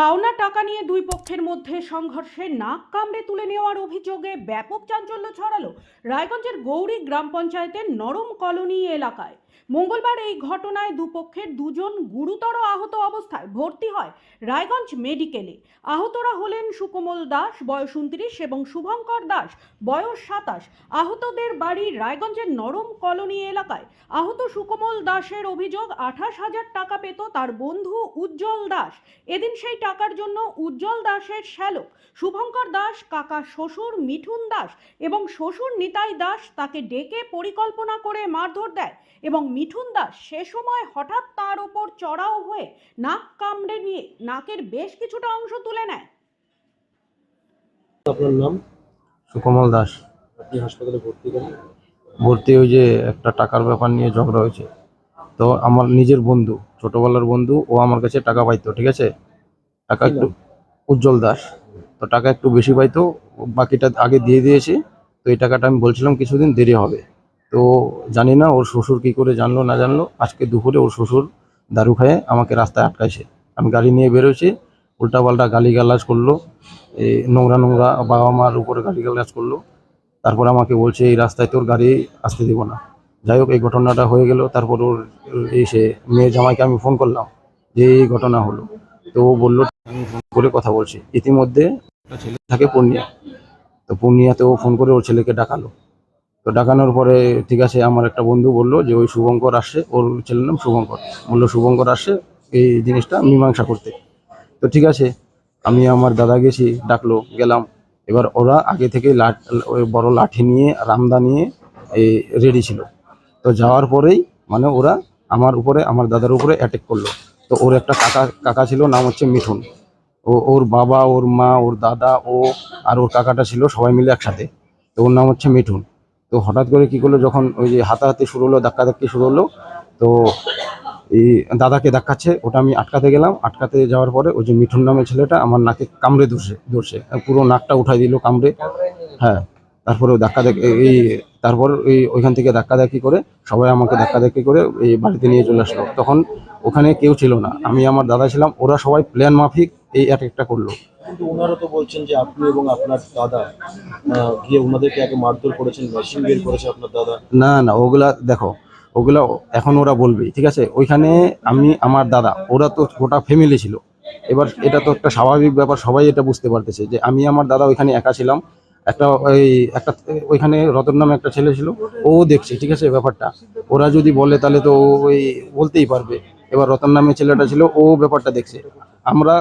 পাওনা টাকা নিয়ে দুই পক্ষের মধ্যে সংঘর্ষে নাক কামড়ে তুলে নেওয়ার অভিযোগে ব্যাপক চাঞ্চল্য ছড়ালো রায়গঞ্জের গৌরী গ্রাম পঞ্চায়েতের নরম কলোনি এলাকায়। মঙ্গলবার এই ঘটনায় দুপক্ষের দুজন গুরুতর আহত অবস্থায় ভর্তি হয় রায়গঞ্জ মেডিকেলে। আহতরা হলেন সুকোমল দাস, বয়স উনত্রিশ, এবং শুভঙ্কর দাস, বয়স সাতাশ। আহতদের বাড়ি রায়গঞ্জের নরম কলোনি এলাকায়। আহত সুকোমল দাসের অভিযোগ, আঠাশ হাজার টাকা পেত তার বন্ধু উজ্জ্বল দাস। এদিন সেই টাকার জন্য উজ্জ্বল দাসের শ্যালক, শুভঙ্কর দাস, কাকা শ্বশুর মিঠুন দাস এবং শ্বশুর নিতাই দাস তাকে ডেকে পরিকল্পনা করে মারধর দেয় এবং মিঠুন দাস সে সময় হঠাৎ তার ওপর চড়াও হয়ে নাক কামড়ে নিয়ে নাকের বেশ কিছুটা অংশ তুলে নেয়। আপনার নাম? সুকমল দাস। আপনি হাসপাতালে ভর্তি করেন? ভর্তি ওই যে একটা টাকার ব্যাপার নিয়ে ঝগড়া হয়েছে। তো আমার নিজের বন্ধু ছোটবেলার বন্ধু ও আমার কাছে টাকা পাইতো ঠিক আছে? টাকা একটু উজ্জ্বল দাস। তো টাকা একটু বেশি পাইতো বাকিটা আগে দিয়ে দিয়েছি। তো এই টাকাটা আমি বলছিলাম কিছুদিন দেরি হবে। তো জানি না ওর শ্বশুর কি করে জানলো না জানলো। আজকে দুপুরে ওর শ্বশুর দারু খায়ে আমাকে রাস্তায় আটকাইছে। আমি গাড়ি নিয়ে বেরোছি উল্টাপাল্টা গালিগালাজ করল এই নোংরা নোংরা বাবা মার উপরে গালিগালাজ করল। তারপর আমাকে বলছে এই রাস্তায় তোর গাড়ি আসতে দিব না। যাই হোক এই ঘটনাটা হয়ে গেল। তারপর ওর এই সে মেয়ে জামাইকে আমি ফোন করলাম যে এই ঘটনা হলো। তো ও বলল আমি ফোন করে কথা বলছি। ইতিমধ্যে একটা ছেলে থাকে পূর্ণিয়া। তো পূর্ণিয়াতে ও ফোন করে ওর ছেলেকে ডাকালো। তো ডাকানোর পরে ঠিক আছে, আমার একটা বন্ধু বলল যে ওই শুভঙ্কর আসছে ওর ছেলের নাম শুভঙ্কর। বলল, শুভঙ্কর আসছে এই জিনিসটা মীমাংসা করতে। তো ঠিক আছে, আমি আমার দাদা গেছি, ডাকলো, গেলাম। এবার ওরা আগে থেকে লাঠ, ওই বড় লাঠি নিয়ে, রামদা নিয়ে, এই রেডি ছিল। তো যাওয়ার পরেই মানে ওরা আমার উপরে, আমার দাদার উপরে অ্যাটেক করল। তো ওর একটা কাকা কাকা ছিল, নাম হচ্ছে মিঠুন। ও, ওর বাবা, ওর মা, ওর দাদা, ও আর ওর কাকাটা ছিল সবাই মিলে একসাথে। তো ওর নাম হচ্ছে মিঠুন। তো হঠাৎ করে কি করল, যখন ওই যে হাতাহাতি শুরু হলো, ধাক্কাধাক্কি শুরু হলো, তো এই দাদাকে দেখাচ্ছে ওটা আমি আটকাতে গেলাম। আটকাতে যাওয়ার পরে ওই যে মিঠুন নামের ছেলেটা আমার নাকে কামড়ে ধরছে ধরছে। পুরো নাকটা উঠাই দিল কামড়ে। হ্যাঁ তারপরে ধাক্কা এই তারপর এই ওইখান থেকে ধাক্কা দেখি করে সবাই আমাকে ধাক্কা দেখি করে এই বাড়িতে নিয়ে চলে আসলো। তখন ওখানে কেউ ছিল না। আমি আমার দাদা ছিলাম, ওরা সবাই প্ল্যান মাফিক এই অ্যাটেকটা করল। কিন্তু ওনারা তো বলছেন যে আপনি এবং আপনার দাদা গিয়ে ওনাদেরকে আগে মারধর করেছেন মেশিন বের করেছে আপনার দাদা। না না ওগুলা দেখো ওগুলা এখন ওরা বলবে ঠিক আছে? ওইখানে আমি আমার দাদা ওরা তো গোটা ফ্যামিলি ছিল। এবার এটা তো একটা স্বাভাবিক ব্যাপার সবাই এটা বুঝতে পারতেছে যে আমি আমার দাদা ওইখানে একা ছিলাম। একটা ওই একটা ওইখানে রতন নামে একটা ছেলে ছিল ও দেখছে ঠিক আছে ব্যাপারটা। ওরা যদি বলে তাহলে তো ও ওই বলতেই পারবে। এবার রতন নামে ছেলেটা ছিল ও ব্যাপারটা দেখছে। আমরা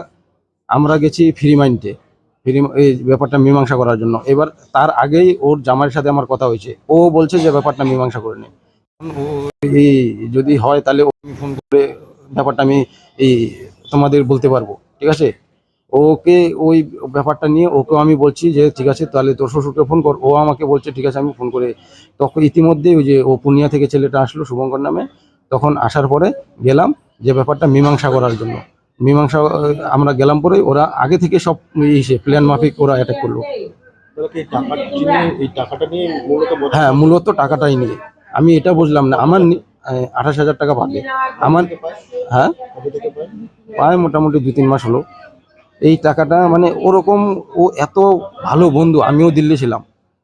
আমরা গেছি ফ্রি মাইন্ডে। ফ্রি এই ব্যাপারটা মীমাংসা করার জন্য। এবার তার আগেই ওর জামাইয়ের সাথে আমার কথা হয়েছে। ও বলছে যে ব্যাপারটা মীমাংসা করে নে। ও এই যদি হয় তাহলে ও আমি ফোন করে ব্যাপারটা আমি এই তোমাদের বলতে পারব। ঠিক আছে? ওকে ওই ব্যাপারটা নিয়ে ওকে আমি বলছি যে ঠিক আছে, তাহলে তোর শ্বশুরকে ফোন কর। ও আমাকে বলছে, ঠিক আছে, আমি ফোন করে তখন ইতিমধ্যেই ওই যে ও পুনিয়া থেকে ছেলেটা আসলো শুভঙ্কর নামে। তখন আসার পরে গেলাম যে ব্যাপারটা মীমাংসা করার জন্য। মীমাংসা আমরা গেলাম পরে ওরা আগে থেকে সব ইসে প্ল্যান মাফিক ওরা অ্যাটাক করল। হ্যাঁ মূলত টাকাটাই নিয়ে। আমি এটা বুঝলাম না। আমার আঠাশ হাজার টাকা পাবে আমার হ্যাঁ? পায় প্রায় মোটামুটি দু তিন মাস হলো। এই টাকাটা মানে ওরকম ও এত ভালো বন্ধু আমিও দিল্লি ছিলাম।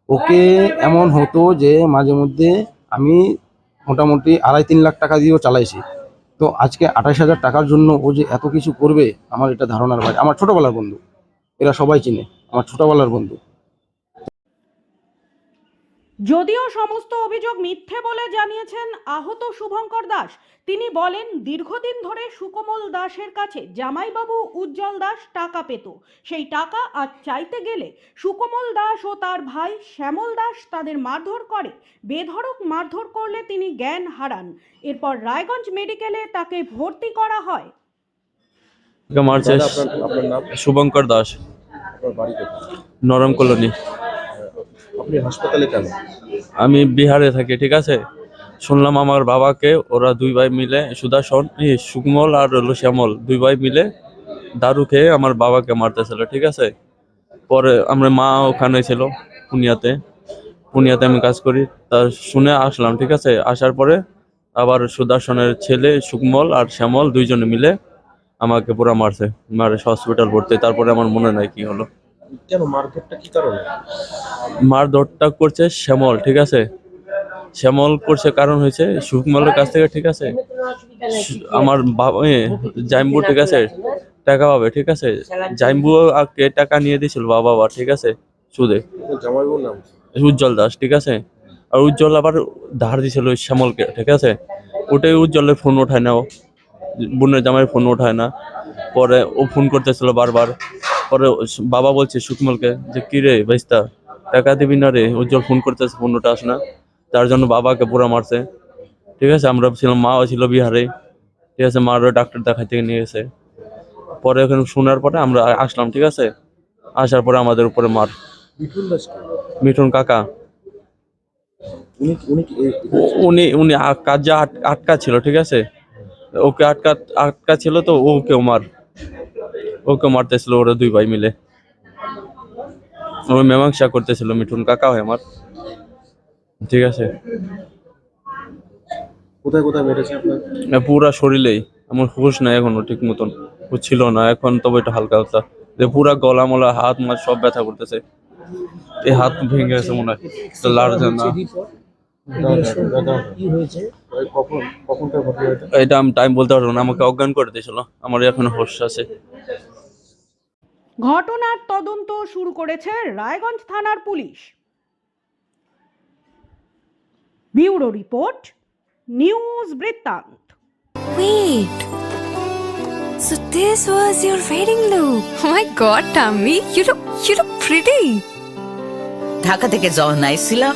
ওকে এমন হতো যে মাঝে মধ্যে আমি মোটামুটি আড়াই তিন লাখ টাকা দিয়েও চালাইছি। তো আজকে আঠাশ হাজার টাকার জন্য ও যে এত কিছু করবে, আমার এটা ধারণার বাইরে। আমার ছোটবেলার বন্ধু, এরা সবাই চিনে, আমার ছোটবেলার বন্ধু। যদিও সমস্ত অভিযোগ মিথ্যে বলে জানিয়েছেন আহত শুভঙ্কর দাস তিনি বলেন দীর্ঘদিন ধরে সুকমল দাসের কাছে জামাইবাবু উজ্জ্বল দাস টাকা পেত সেই টাকা আজ চাইতে গেলে সুকমল দাস ও তার ভাই শ্যামল দাস তাদের মারধর করে বেধড়ক মারধর করলে তিনি জ্ঞান হারান। এরপর রায়গঞ্জ মেডিকেলে তাকে ভর্তি করা হয়। শুভঙ্কর দাস। আপনার বাড়ি কোথায়? নরম কলোনি। আপনি হাসপাতালে কেন? আমি বিহারে থাকি ঠিক আছে? শুনলাম আমার বাবাকে ওরা দুই ভাই মিলে সুদর্শন ই, সুকমল আর হলো শ্যামল দুই ভাই মিলে দারু খেয়ে আমার বাবাকে মারতেছিল ঠিক আছে? পরে আমার মা ওখানে ছিল পুনিয়াতে। পুনিয়াতে আমি কাজ করি তা শুনে আসলাম ঠিক আছে? আসার পরে আবার সুদর্শনের ছেলে সুকমল আর শ্যামল দুইজনে মিলে আমাকে পুরো মারছে মারে হসপিটাল ভর্তি তারপরে আমার মনে নাই কি হলো। কেন মারধরটা কি কারণে? মারধরটা করছে শ্যামল ঠিক আছে? শ্যামল করছে কারণ হয়েছে সুকমলের কাছ থেকে ঠিক আছে? আমার বাবা জাইম্বু ঠিক আছে? টাকা পাবে ঠিক আছে? জাইম্বু আগে টাকা নিয়ে দিয়েছিল বাবা আবার ঠিক আছে? সুদে। উজ্জ্বল দাস ঠিক আছে? আর উজ্জ্বল আবার ধার দিয়েছিল ওই শ্যামলকে ঠিক আছে? ওটাই উজ্জ্বলের ফোন ওঠায় না ও। বোনের জামাইয়ের ফোন ওঠায় না। পরে ও ফোন করতেছিল বারবার। পরে বাবা বলছে সুকমলকে যে কি রে ভাইস্তা টাকা দিবি না রে? উজ্জ্বল ফোন করতেছে ফোন আস না। তার জন্য বাবাকে পুরো মারছে। ঠিক আছে আমরা ছিলাম মাও ছিল বিহারে। ঠিক আছে মারও ডাক্তার দেখাইতে নিয়ে গেছে। পরে ওখানে শোনার পরে আমরা আসলাম ঠিক আছে? আসার পরে আমাদের উপরে মার। মিঠুন কাকা। উনি উনি কাজে আট- আটকা ছিল ঠিক আছে? ওকে আটকা আটকা ছিল তো ওকে মার। ওকে মারতেছিল ওরা দুই ভাই মিলে। ওই মীমাংসা করতেছিল মিঠুন কাকা হয় আমার। ঠিক আছে। কোথায় কোথায় মেরেছে আপনার? পুরা শরীরেই। আমার হুশ নাই এখনও ঠিক মতন। ছিল না এখন তবে একটু হালকা হালকা। যে পুরা গলা মলা হাত মাছ সব ব্যথা করতেছে। এই হাত ভেঙে গেছে মনে হয়। লাড়ছে না। দাদা, দাদা, ওই কখন কখনকার ঘটনা এটা এটা আমি টাইম বলতে পারব না আমাকে অজ্ঞান করে দিয়েছিল আমার এখন হোশ আছে ঘটনার তদন্ত শুরু করেছে রায়গঞ্জ থানার পুলিশ ব্যুরো রিপোর্ট নিউজ বৃত্তান্ত Wait. So this was your wedding look. Oh my god, Tammy, you look you look pretty. Dhaka থেকে যখন আইছিলাম